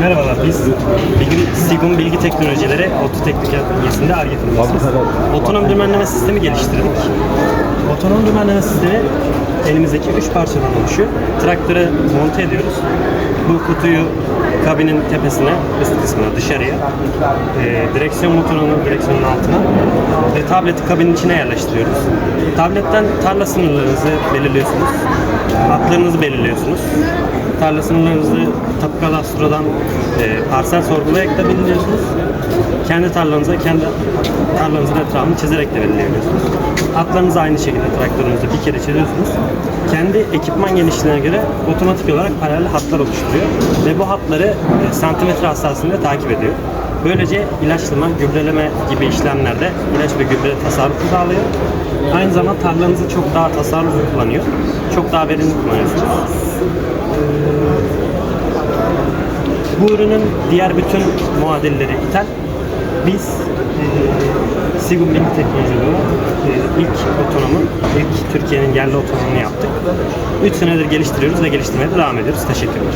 Merhabalar, biz Bilgi, Sigum Bilgi Teknolojileri Ototeknik Bölgesi'nde ARGE firmasıyız. Otonom dümenleme sistemi geliştirdik. Otonom dümenleme sistemi elimizdeki üç parçadan oluşuyor. Traktörü monte ediyoruz. Bu kutuyu kabinin tepesine, üst kısmına, dışarıya, e, direksiyon motorunu direksiyonun altına ve tableti kabinin içine yerleştiriyoruz. Tabletten tarla sınırlarınızı belirliyorsunuz. Hatlarınızı belirliyorsunuz. Tarla sınırlarınızı Tapu Kadastro'dan e, parsel sorgulayarak da belirliyorsunuz. Kendi tarlanıza, kendi tarlanızın etrafını çizerek de belirleyebiliyorsunuz. Hatlarınızı aynı şekilde traktörünüzde bir kere çiziyorsunuz. Kendi ekipman genişliğine göre otomatik olarak paralel hatlar oluşturuyor. Ve bu hatları e, santimetre hassasiyetinde takip ediyor. Böylece ilaçlama, gübreleme gibi işlemlerde ilaç ve gübre tasarrufu sağlıyor. Aynı zamanda tarlanızı çok daha tasarruflu kullanıyor. Çok daha verimli kullanıyorsunuz bu ürünün diğer bütün muadilleri ithal. Biz e, Sigum Link e, ilk otonomu, ilk Türkiye'nin yerli otonomunu yaptık. 3 senedir geliştiriyoruz ve geliştirmeye de devam ediyoruz. Teşekkürler.